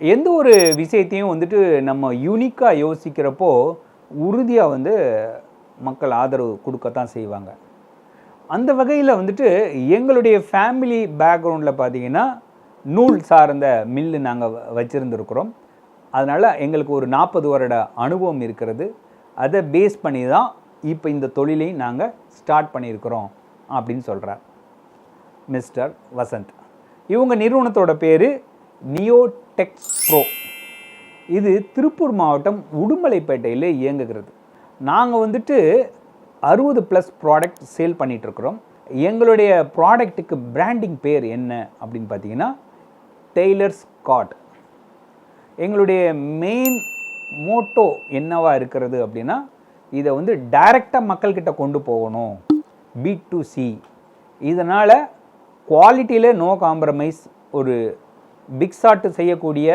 எந்த ஒரு விஷயத்தையும் வந்துட்டு நம்ம யூனிக்காக யோசிக்கிறப்போ உறுதியாக வந்து மக்கள் ஆதரவு கொடுக்கத்தான் செய்வாங்க. அந்த வகையில் வந்துட்டு எங்களுடைய ஃபேமிலி பேக்ரவுண்டில் பார்த்தீங்கன்னா நூல் சார்ந்த மில்லு நாங்கள் வச்சுருந்துருக்குறோம். அதனால் எங்களுக்கு ஒரு நாற்பது வருட அனுபவம் இருக்கிறது. அதை பேஸ் பண்ணி தான் இப்போ இந்த தொழிலையும் நாங்கள் ஸ்டார்ட் பண்ணியிருக்கிறோம் அப்படின்னு சொல்கிறார் மிஸ்டர் வசந்த். இவங்க நிறுவனத்தோட பேர் நியோ டெக்ஸ் ப்ரோ இது திருப்பூர் மாவட்டம் உடுமலைப்பேட்டையில் இயங்குகிறது. நாங்கள் வந்துட்டு அறுபது ப்ளஸ் ப்ராடக்ட் சேல் பண்ணிகிட்ருக்குறோம் எங்களுடைய ப்ராடக்ட்டுக்கு பிராண்டிங் பேர் என்ன அப்படின்னு பார்த்தீங்கன்னா டெய்லர்ஸ் காட் எங்களுடைய மெயின் மோட்டோ என்னவா இருக்கிறது அப்படின்னா இதை வந்து டைரெக்டாக மக்கள்கிட்ட கொண்டு போகணும். பி டு சி இதனால் குவாலிட்டியில் நோ காம்ப்ரமைஸ் ஒரு பிக் ஷாட்டு செய்யக்கூடிய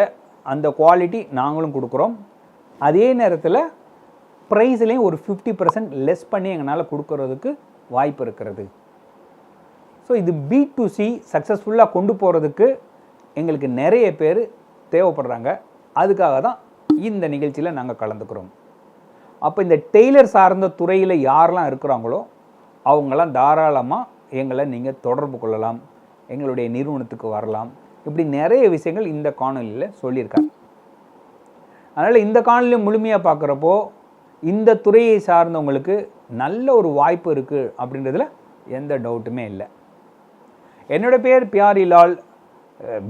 அந்த குவாலிட்டி நாங்களும் கொடுக்குறோம். அதே நேரத்தில் ப்ரைஸ்லேயும் ஒரு ஃபிஃப்டி பர்சன்ட் லெஸ் பண்ணி எங்களால் கொடுக்கறதுக்கு வாய்ப்பு இருக்கிறது. ஸோ இது பி டு சி சக்ஸஸ்ஃபுல்லாக கொண்டு போகிறதுக்கு எங்களுக்கு நிறைய பேர் தேவைப்படுறாங்க. அதுக்காக தான் இந்த நிகழ்ச்சியில் நாங்கள் கலந்துக்கிறோம். அப்போ இந்த டெய்லர் சார்ந்த துறையில் யாரெல்லாம் இருக்கிறாங்களோ அவங்களாம் தாராளமாக எங்களை நீங்கள் தொடர்பு கொள்ளலாம். எங்களுடைய நிறுவனத்துக்கு வரலாம். இப்படி நிறைய விஷயங்கள் இந்த காணொலியில் சொல்லியிருக்காங்க அதனால் இந்த காணொலி முழுமையாக பார்க்குறப்போ இந்த துறையை சார்ந்தவங்களுக்கு நல்ல ஒரு வாய்ப்பு இருக்குது அப்படின்றதுல எந்த டவுட்டுமே இல்லை. என்னோட பேர் பியாரிலால்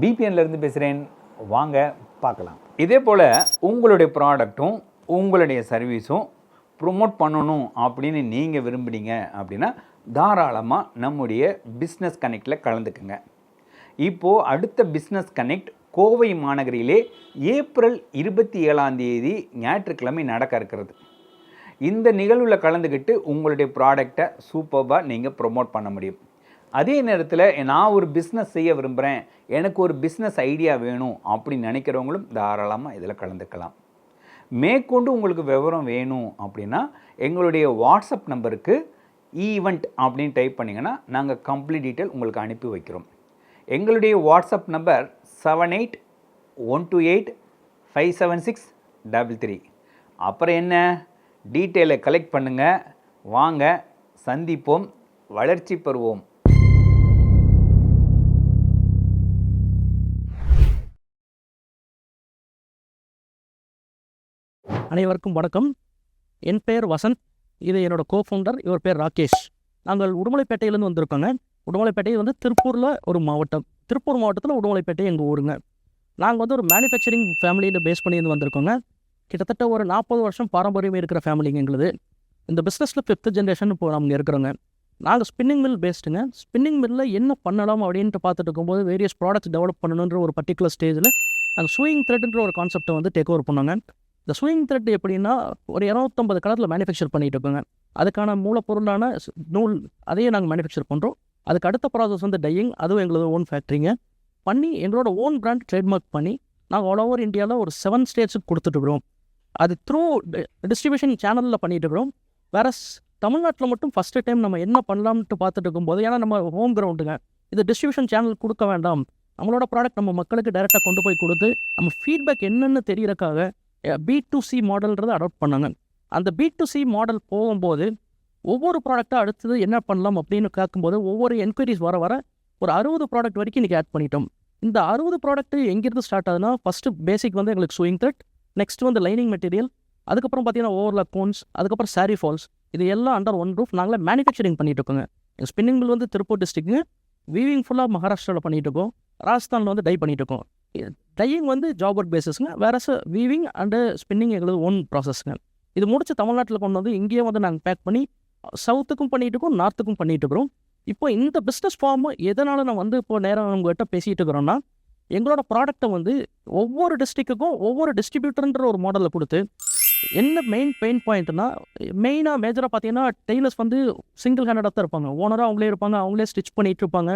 பிபிஎன்லேருந்து பேசுகிறேன் வாங்க பார்க்கலாம். இதே போல் உங்களுடைய ப்ராடக்ட்டும் உங்களுடைய சர்வீஸும் ப்ரொமோட் பண்ணணும் அப்படின்னு நீங்கள் விரும்புனீங்க அப்படின்னா தாராளமாக நம்முடைய பிஸ்னஸ் கனெக்டில் கலந்துக்குங்க. இப்போது அடுத்த பிஸ்னஸ் கனெக்ட் கோவை மாநகரிலே ஏப்ரல் இருபத்தி ஏழாம் தேதி ஞாயிற்றுக்கிழமை நடக்க இருக்கிறது. இந்த நிகழ்வில் கலந்துக்கிட்டு உங்களுடைய ப்ராடக்டை சூப்பராக நீங்கள் ப்ரொமோட் பண்ண முடியும். அதே நேரத்தில் நான் ஒரு பிஸ்னஸ் செய்ய விரும்புகிறேன் எனக்கு ஒரு பிஸ்னஸ் ஐடியா வேணும் அப்படின்னு நினைக்கிறவங்களும் தாராளமாக இதில் கலந்துக்கலாம். மேற்கொண்டு உங்களுக்கு விவரம் வேணும் அப்படின்னா எங்களுடைய வாட்ஸ்அப் நம்பருக்கு ஈவெண்ட் அப்படின்னு டைப் பண்ணிங்கன்னா நாங்கள் கம்ப்ளீட் டீட்டெயில் உங்களுக்கு அனுப்பி வைக்கிறோம். எங்களுடைய WhatsApp number seven eight one two eight five seven six double three அப்புறம் என்ன? டீட்டெயிலை கலெக்ட் பண்ணுங்கள் வாங்க சந்திப்போம் வளர்ச்சி பெறுவோம். அனைவருக்கும் வணக்கம். என் பெயர் வசந்த். இது என்னோட கோ ஃபவுண்டர் இவர் பேர் ராகேஷ். நாங்கள் உடுமலைப்பேட்டையிலேருந்து வந்திருக்கோங்க. உடுமலைப்பேட்டை வந்து திருப்பூரில் ஒரு மாவட்டம். திருப்பூர் மாவட்டத்தில் உடுமலைப்பேட்டை எங்கள் ஊருங்க. நாங்கள் வந்து ஒரு மேனுஃபேக்சரிங் ஃபேமிலியில் பேஸ் பண்ணி இருந்து வந்திருக்கோங்க. கிட்டத்தட்ட ஒரு நாற்பது வருஷம் பாரம்பரியம் இருக்கிற ஃபேமிலிங்க எங்களுது. இந்த பிஸ்னஸில் ஃபிஃப்த் ஜென்ரேஷன் இப்போ நம்ம இருக்கிறோங்க. நாங்கள் ஸ்பின்னிங் மில் பேஸ்டுங்க ஸ்பின்னிங் மில்லில் என்ன பண்ணலாம் அப்படின்ட்டு பார்த்துட்டு இருக்கும்போது வேரியஸ் ப்ராடக்ட்ஸ் டெவலப் பண்ணணுன்ற ஒரு பர்டிகுலர் ஸ்டேஜில் நாங்கள் ஸ்விங் த்ரெட்ன்ற ஒரு கான்செப்ட்டை வந்து டேக் ஓவர் பண்ணோங்க. இந்த ஸ்விங் த்ரெட் எப்படின்னா ஒரு இரநூத்தம்பது கலரில் மேனுஃபேக்சர் பண்ணிகிட்டு இருக்கோங்க. அதுக்கான மூலப்பொருளான நூல் அதையே நாங்கள் மேனுஃபேக்சர் பண்ணுறோம் அதுக்கு அடுத்த ப்ராசஸ் வந்து டையிங் அதுவும் எங்களோட ஓன் ஃபேக்ட்ரிங்க பண்ணி எங்களோட ஓன் பிராண்ட் ட்ரேட்மார்க் பண்ணி நாங்கள் ஆல் ஓவர் இந்தியாவில் ஒரு செவன் ஸ்டேட்ஸுக்கு கொடுத்துட்ருக்குறோம் அது த்ரூ டிஸ்ட்ரிபியூஷன் சேனலில் பண்ணிகிட்டு இருக்கிறோம். வேற தமிழ்நாட்டில் மட்டும் ஃபஸ்ட்டு டைம் நம்ம என்ன பண்ணலாம்ட்டு பார்த்துட்டு இருக்கும்போது ஏன்னா நம்ம ஹோம் கிரவுண்டுங்க இது டிஸ்ட்ரிபியூஷன் சேனல் கொடுக்க வேண்டாம். நம்மளோட ப்ராடக்ட் நம்ம மக்களுக்கு டைரெக்டாக கொண்டு போய் கொடுத்து நம்ம ஃபீட்பேக் என்னென்னு தெரியறக்காக பி டு சி மாடல்ன்றதை அடாப்ட் பண்ணாங்க. அந்த பி டு சி மாடல் போகும்போது ஒவ்வொரு ப்ராடக்ட்டாக அடுத்தது என்ன பண்ணலாம் அப்படின்னு கேட்கும்போது ஒவ்வொரு என்கொயரிஸ் வர வர ஒரு அறுபது ப்ராடக்ட் வரைக்கும் இன்றைக்கி ஆட் பண்ணிட்டோம். இந்த அறுபது ப்ராடக்ட் எங்கேருந்து ஸ்டார்ட் ஆகுதுன்னா ஃபஸ்ட்டு பேசிக் வந்து எங்களுக்கு ஸ்விங் த்ரெட் நெக்ஸ்ட் வந்து லைனிங் மெட்டீரியல் அதுக்கப்புறம் பார்த்தீங்கன்னா ஓவர்லாக் கோன்ஸ் அதுக்கப்புறம் சாரி ஃபால்ஸ் இது எல்லாம் அண்டர் ஒன் ரூஃப் நாங்களே மேனுஃபேக்சரிங் பண்ணிட்டு இருக்கோங்க. எங்கள் ஸ்பின்னிங் மில் வந்து திருப்பூர் டிஸ்ட்ரிக்ட்ங்க வீவிங் ஃபுல்லாக மகாராஷ்டிராவில் பண்ணிகிட்டு இருக்கோம். ராஜஸ்தானில் வந்து டை பண்ணிகிட்டு இருக்கோம். டையிங் வந்து ஜாப் ஒர்க் வேறு வேற வீவிங் அண்டு ஸ்பின்னிங் எங்களுக்கு ஓன் ப்ராசஸ்ங்க இது முடிச்சு தமிழ்நாட்டில் கொண்டு வந்து இங்கேயே வந்து நாங்கள் பேக் பண்ணி சவுத்துக்கும் பண்ணிகிட்டு இருக்கோம் நார்த்துக்கும் பண்ணிகிட்டு இருக்கிறோம். இப்போ இந்த பிஸ்னஸ் ஃபார்ம் எதனால் நான் வந்து இப்போ நேரம் உங்கள்கிட்ட பேசிகிட்டு இருக்கிறோன்னா எங்களோட ப்ராடக்ட்டை வந்து ஒவ்வொரு டிஸ்ட்ரிக்ட்டுக்கும் ஒவ்வொரு டிஸ்ட்ரிபியூட்டர்ன்ற ஒரு மாடலில் கொடுத்து என்ன மெயின் பெயின் பாயிண்ட்னா மெயினாக மேஜராக பார்த்தீங்கன்னா டெய்லர்ஸ் வந்து சிங்கிள் ஹேண்டடாக தான் இருப்பாங்க. ஓனராக அவங்களே இருப்பாங்க அவங்களே ஸ்டிச் பண்ணிகிட்டு இருப்பாங்க.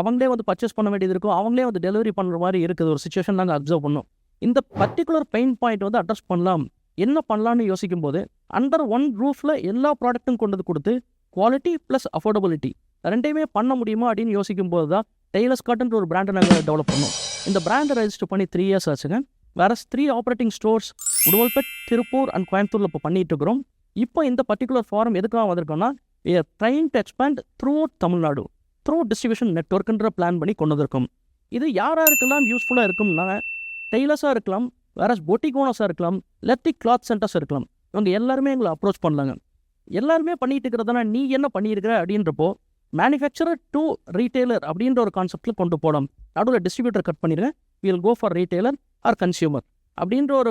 அவங்களே வந்து பர்ச்சேஸ் பண்ண வேண்டியது இருக்கும். அவங்களே வந்து டெலிவரி பண்ணுற மாதிரி இருக்குது. ஒரு சுச்சுவேஷன் நாங்கள் அப்சர்வ் பண்ணோம். இந்த பர்டிகுலர் பெயின் பாயிண்ட் வந்து அட்ரஸ் பண்ணலாம். என்ன பண்ணலான்னு யோசிக்கும் போது அண்டர் ஒன் ரூஃபில் எல்லா ப்ராடக்ட்டும் கொண்டு வந்து கொடுத்து குவாலிட்டி ப்ளஸ் அஃபோர்டபிலிட்டி ரெண்டையுமே பண்ண முடியுமா அப்படின்னு யோசிக்கும் போது தான் டெய்லர்ஸ் காட்டுன்ற ஒரு பிராண்டை நாங்கள் டெவலப் பண்ணோம். இந்த பிராண்டை ரெஜிஸ்டர் பண்ணி த்ரீ இயர்ஸ் ஆச்சுங்க. வேற three operating stores Udumalpet Tiruppur and கோயம்புத்தூரில் இப்போ பண்ணிகிட்டு இருக்கிறோம். இப்போ இந்த பர்டிகுலர் ஃபாரம் எதுக்காக வந்திருக்கோம்னா trying to expand through Tamil Nadu through distribution நெட்ஒர்க்குன்ற plan பண்ணி கொண்டு வந்திருக்கோம். இது யார் யாருக்கெல்லாம் யூஸ்ஃபுல்லாக இருக்கும்னா டெய்லர்ஸாக இருக்கலாம் வேற பொட்டிக் ஓனர்ஸாக இருக்கலாம் லெத்தி கிளாத் சென்டர்ஸ் இருக்கலாம். இவங்க எல்லாருமே எங்களை அப்ரோச் பண்ணலாங்க. எல்லாருமே பண்ணிட்டு இருக்கிறதுனா நீ என்ன பண்ணியிருக்கிற அப்படின்றப்போ மேனுஃபேக்சரர் டு ரீட்டெய்லர் அப்படின்ற ஒரு கான்செப்டில் கொண்டு போகலாம் நடுவில் டிஸ்ட்ரிபியூட்டர் கட் பண்ணிடுங்க. Will go for retailer or consumer அப்படின்ற ஒரு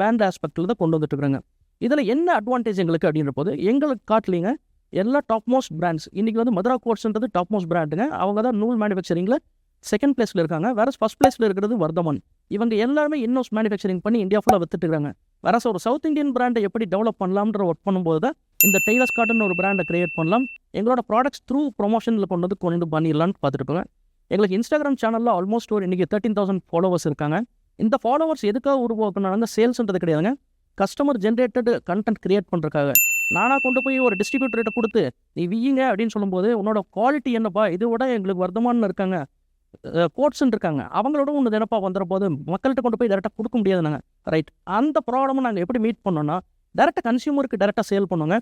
பேண்ட் ஆஸ்பெக்டில் தான் கொண்டு வந்துட்டுருக்குறாங்க இதில் என்ன அட்வான்டேஜ் எங்களுக்கு அப்படின்ற போது எங்களுக்கு காட்டலிங்க எல்லா டாப் மோஸ்ட் பிராண்ட்ஸ் இன்றைக்கி வந்து மதுரா கோட்ஸ்ன்றது டாப் மோஸ்ட் பிராண்டுங்க அவங்க தான் நூல் மேனுஃபேக்சரிங்கில் செகண்ட் பிளேஸில் இருக்காங்க. வேற ஃபஸ்ட் பிளேஸில் இருக்கிறது வர்தமான். இவங்க எல்லாருமே இன்னோஸ் மேனுஃபேக்சரிங் பண்ணி இந்தியா ஃபுல்லாக வித்துட்டு இருக்காங்க. வேற ஒரு சவுத் இந்தியன் பிராண்டை எப்படி டெவலப் பண்ணலாம்ன்ற ஒர்க் பண்ணும்போது தான் இந்த டெய்லர்ஸ் காட்டன் ஒரு பிராண்டை கிரியேட் பண்ணலாம். எங்களோட ப்ராடக்ட்ஸ் த்ரூ ப்ரொமோஷனில் கொண்டு வந்து கொண்டு பண்ணிடலாம்னு பார்த்துருக்கோங்க எங்களுக்கு இன்ஸ்டாகிராம் சேனலில் ஆல்மோஸ்ட் ஒரு இன்றைக்கி தேர்ட்டின் தௌசண்ட் ஃபாலோவர்ஸ் இருக்காங்க. இந்த ஃபாலோவர்ஸ் எதுக்காக உருவாக்குனாங்க? சேல்ஸ்ன்றது கிடையாதுங்க. கஸ்டமர் ஜென்ரேட்டட் கண்டென்ட் கிரியேட் பண்ணுறதுக்காக நானாக கொண்டு போய் ஒரு டிஸ்ட்ரிபியூட்டர்கிட்ட கொடுத்து நீ வியுங்க அப்படின்னு சொல்லும்போது உன்னோட குவாலிட்டி என்னப்பா? இதை விட எங்களுக்கு வர்த்தமானு இருக்காங்க. கோட்ஸ்ன்னு இருக்காங்க. அவங்களோட ஒன்று தினப்பா வந்துற போது மக்கள்கிட்ட கொண்டு போய் டேரெக்டாக கொடுக்க முடியாது நாங்கள் ரைட் அந்த ப்ராப்ளமை நாங்கள் எப்படி மீட் பண்ணோம்னா டேரெக்டாக கன்சியூமருக்கு டேரெக்டாக சேல் பண்ணுவோங்க.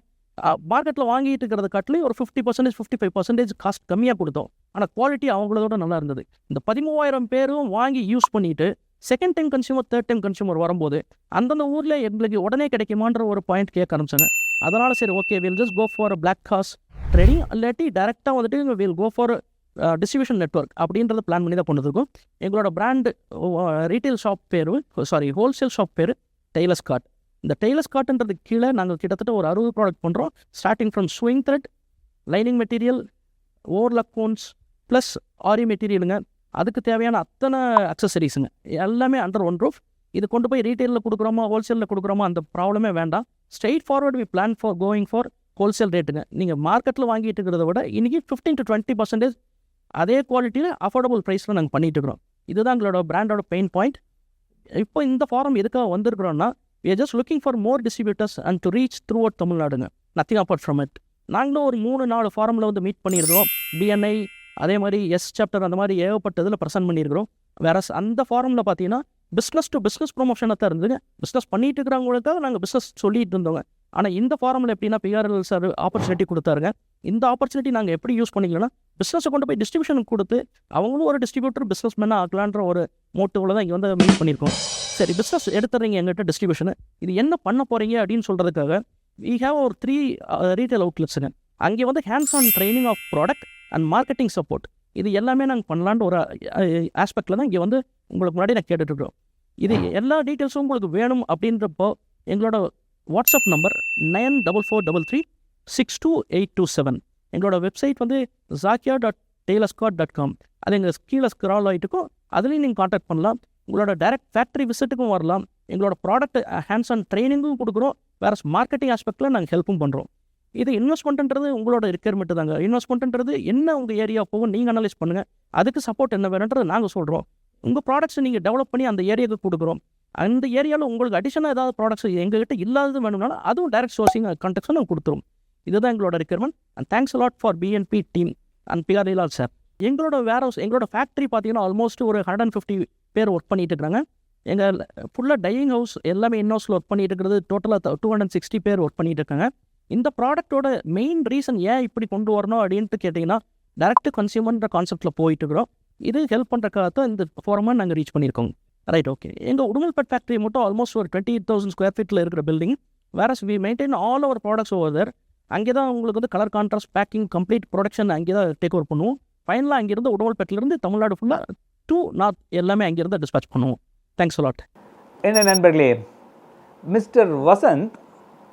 மார்க்கெட்டில் வாங்கிட்டு இருக்கிறத காட்டிலும் ஒரு fifty percentage fifty five percentage cost கம்மியாக கொடுத்தோம். ஆனால் குவாலிட்டி அவங்களதோட நல்லா இருந்தது. இந்த பதிமூவாயிரம் பேரும் வாங்கி யூஸ் பண்ணிட்டு second time consumer third time consumer வரும்போது அந்தந்த ஊரில் எங்களுக்கு உடனே கிடைக்குமான்ற ஒரு பாயிண்ட் கேட்க ஆரம்பிச்சாங்க. அதனால் சரி okay will just go for black cause trading இல்லாட்டி டேரெக்டாக வந்துட்டு will go for distribution network அப்படின்றத பிளான் பண்ணி தான் கொண்டு எங்களோட பிராண்டு ரீட்டைல் ஷாப் பேர் சாரி ஹோல்சேல் ஷாப் பேர் டெய்லர்ஸ் கார்ட் இந்த டெய்லர்ஸ் கார்ட்ன்றது கீழே நாங்கள் கிட்டத்தட்ட ஒரு அறுபது ப்ராடக்ட் பண்ணுறோம் starting from sewing thread lining material overlock cones plus aari மெட்டீரியலுங்க அதுக்கு தேவையான அத்தனை அக்சசரிஸுங்க எல்லாமே அண்டர் ஒன் ரூஃப் இது கொண்டு போய் ரீட்டெயிலில் கொடுக்குறோமா ஹோல்சேலில் கொடுக்குறோமா அந்த ப்ராப்ளமே வேண்டாம். Straight forward we plan for going for wholesale ரேட்டுங்க நீங்கள் மார்க்கெட்டில் வாங்கிட்டு இருக்கிறத விட இன்றைக்கி ஃபிஃப்டீன் டு டுவெண்ட்டி பர்சன்டேஜ் அதே குவாலிட்டியில் அஃபோர்டபுள் ப்ரைஸில் நாங்கள் பண்ணிகிட்டு இருக்கிறோம் இதுதான் எங்களோட பிராண்டோட பெயின் பாயிண்ட் இப்போ இந்த ஃபாரம் எதுக்காக வந்திருக்கிறோன்னா we are just looking for more distributors and to reach throughout தமிழ்நாடுங்க nothing apart from it நாங்களும் ஒரு மூணு நாலு ஃபாரமில் வந்து மீட் பண்ணியிருக்கிறோம். பிஎன்ஐ அதே மாதிரி எஸ் சாப்டர் அந்த மாதிரி ஏகப்பட்ட இதில் ப்ரெசென்ட் பண்ணியிருக்கிறோம். வேற அந்த ஃபாரமில் பார்த்தீங்கன்னா பிஸ்னஸ் டு பிஸ்னஸ் ப்ரொமோஷனாக தான் இருந்ததுங்க. பிஸ்னஸ் பண்ணிட்டு இருக்கிறவங்களுக்காக நாங்கள் பிஸ்னஸ் சொல்லிட்டு இருந்தோங்க. ஆனால் இந்த ஃபாரமில் எப்படின்னா பிஆர்எல் சார் ஆப்பர்ச்சுனிட்டி கொடுத்தாருங்க. இந்த ஆப்பர்ச்சுனிட்டி நாங்கள் எப்படி யூஸ் பண்ணிக்கலாம்னா பிஸ்னஸை கொண்டு போய் டிஸ்ட்ரிபியூஷனுக்கு கொடுத்து அவங்களும் ஒரு டிஸ்ட்ரிபியூட்டர் பிஸ்னஸ் மேனாக ஆக்கலான்ற ஒரு மோட்டிவில் தான் இங்கே வந்து மீட் பண்ணியிருக்கோம். சரி பிஸ்னஸ் எடுத்துறீங்க எங்கிட்ட டிஸ்ட்ரிபியூஷனு இது என்ன பண்ண போகிறீங்க அப்படின்னு சொல்கிறதுக்காக வி ஹேவ் ஒரு த்ரீ ரீட்டைல் அவுட்லெட்ஸுங்க அங்கே வந்து hands on training of product and marketing support இது எல்லாமே நாங்கள் பண்ணலான்ற ஒரு ஆஸ்பெக்டில் தான் இங்கே வந்து உங்களுக்கு முன்னாடி நான் கேட்டுட்ருக்கோம் இது எல்லா டீட்டெயில்ஸும் உங்களுக்கு வேணும் அப்படின்றப்போ எங்களோட WhatsApp number nine double four double three six two eight two seven. எங்களோட வெப்சைட் வந்து ஜாக்கியா டாட் டெய்லஸ்காட் டாட் காம் அது எங்கள் கீழே ஸ்க்ரால் ஆகிட்டுக்கும் அதுலேயும் நீங்கள் காண்டாக்ட் பண்ணலாம். உங்களோட டைரக்ட் ஃபேக்ட்ரி விசிட்டுக்கும் வரலாம். எங்களோட ப்ராடக்ட் ஹேண்ட்ஸ் ஆன் ட்ரைனிங்கும் கொடுக்குறோம். வேறு மார்க்கெட்டிங் ஆஸ்பெக்டில் நாங்கள் ஹெல்ப்பும் பண்ணுறோம் இது இன்வெஸ்ட்மெண்ட்ன்றது உங்களோட ரெக்யர்மெண்ட் தாங்க. இன்வெஸ்ட்மெண்ட்ன்றது என்ன உங்கள் ஏரியா போகும் நீங்கள் அனலைஸ் பண்ணுங்கள் அதுக்கு சப்போர்ட் என்ன வேணுன்றது நாங்கள் சொல்கிறோம் உங்கள் ப்ராடக்ட்ஸை நீங்கள் டெவலப் பண்ணி அந்த ஏரியாவுக்கு கொடுக்குறோம். அந்த ஏரியாவில் உங்களுக்கு அடிஷனாக ஏதாவது ப்ராடக்ட்ஸ் எங்ககிட்ட இல்லாதது வேணும்னாலும் அதுவும் டைரக்ட் சோர்சிங் கான்டாக்ட்ஸும் நாங்கள் கொடுத்துரும் இதுதான் எங்களோட requirement and thanks lot for PNB team and பிஆர்இலால் sir எங்களோட வேர் ஹவுஸ் எங்களோட ஃபேக்ட்ரி பார்த்தீங்கன்னா ஆல்மோஸ்ட் ஒரு ஹண்ட்ரட் அண்ட் ஃபிஃப்டி பேர் ஒர்க் பண்ணிட்டு இருக்காங்க. எங்கள் ஃபுல்லாக டையிங் ஹவுஸ் எல்லாமே இன்ஹவுஸில் ஒர்க் பண்ணிட்டு இருக்கிறது டோட்டலாக டூ ஹண்ட்ரட் சிக்ஸ்டி பேர் ஒர்க் பண்ணிட்டு இருக்காங்க. இந்த ப்ராடக்ட்டோட மெயின் ரீசன் ஏன் இப்படி கொண்டு வரணும் அப்படின்ட்டு கேட்டிங்கன்னா டேரக்ட் கன்சியூமர்ன்ற கான்செப்ட்டில் போயிட்டு இருக்கிறோம். இது ஹெல்ப் பண்ணுறக்காக தான் இந்த ஃபோரமாக நாங்கள் ரீச் பண்ணியிருக்கோம். ரைட் ஓகே எங்கள் உடுமல்பேட் ஃபேக்ட்ரி மட்டும் ஆல்மோஸ்ட் ஒரு டுவெண்ட்டி தௌசண்ட் ஸ்கொயர் ஃபீட்டில் இருக்கிற பில்டிங் வேற we maintain all our products over there அங்கே தான் உங்களுக்கு வந்து colour contrast packing complete production அங்கே தான் டேக் ஓவர் பண்ணுவோம். ஃபைனலாக அங்கேருந்து உடுமல்பேட்டிலேருந்து தமிழ்நாடு ஃபுல்லாக டூ நார்த் எல்லாமே அங்கேருந்து டிஸ்பேச் பண்ணுவோம். தேங்க்ஸ் லாட் என்ன நண்பர்களே? மிஸ்டர் வசந்த்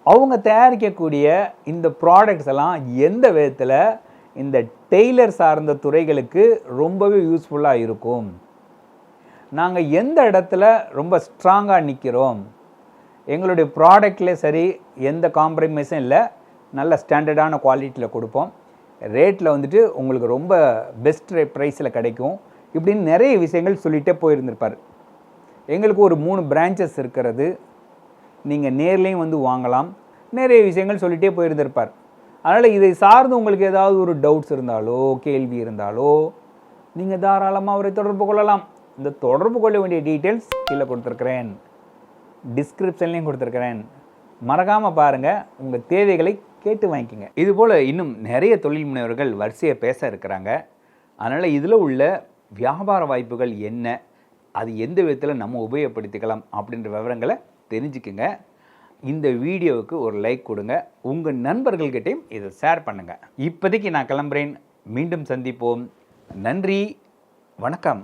அவங்க தயாரிக்கக்கூடிய இந்த ப்ராடக்ட்ஸ் எல்லாம் எந்த விதத்தில் இந்த டெய்லர் சார்ந்த துறைகளுக்கு ரொம்பவே யூஸ்ஃபுல்லாக இருக்கும். நாங்கள் எந்த இடத்துல ரொம்ப ஸ்ட்ராங்காக நிற்கிறோம் எங்களுடைய ப்ராடக்ட்லேயே சரி எந்த காம்ப்ரமைஸும் இல்லை நல்ல ஸ்டாண்டர்டான குவாலிட்டியில் கொடுப்போம். ரேட்டில் வந்துட்டு உங்களுக்கு ரொம்ப பெஸ்ட் ப்ரைஸில் கிடைக்கும் இப்படின்னு நிறைய விஷயங்கள் சொல்லிகிட்டே போயிருந்திருப்பார். எங்களுக்கு ஒரு மூணு பிரான்ச்சஸ் இருக்கிறது. நீங்கள் நேர்லேயும் வந்து வாங்கலாம். நிறைய விஷயங்கள் சொல்லிகிட்டே போயிருந்திருப்பார். அதனால் இதை சார்ந்து உங்களுக்கு ஏதாவது ஒரு டவுட்ஸ் இருந்தாலோ கேள்வி இருந்தாலோ நீங்கள் தாராளமாக அவரை தொடர்பு கொள்ளலாம். இந்த தொடர்பு கொள்ள வேண்டிய டீட்டெயில்ஸ் கீழே கொடுத்துருக்குறேன். டிஸ்கிரிப்ஷன்லேயும் கொடுத்துருக்குறேன். மறக்காமல் பாருங்கள் உங்கள் தேவைகளை கேட்டு வாங்கிக்கோங்க. இதுபோல் இன்னும் நிறைய தொழில் முனைவர்கள் வரிசையை பேச இருக்கிறாங்க. அதனால் இதில் உள்ள வியாபார வாய்ப்புகள் என்ன? அது எந்த விதத்தில் நம்ம உபயோகப்படுத்திக்கலாம் அப்படின்ற விவரங்களை தெரிஞ்சுக்குங்க. இந்த வீடியோவுக்கு ஒரு லைக் கொடுங்க. உங்கள் நண்பர்கள்கிட்டையும் இதை ஷேர் பண்ணுங்கள் இப்போதைக்கு நான் கிளம்புறேன். மீண்டும் சந்திப்போம். நன்றி. வணக்கம்.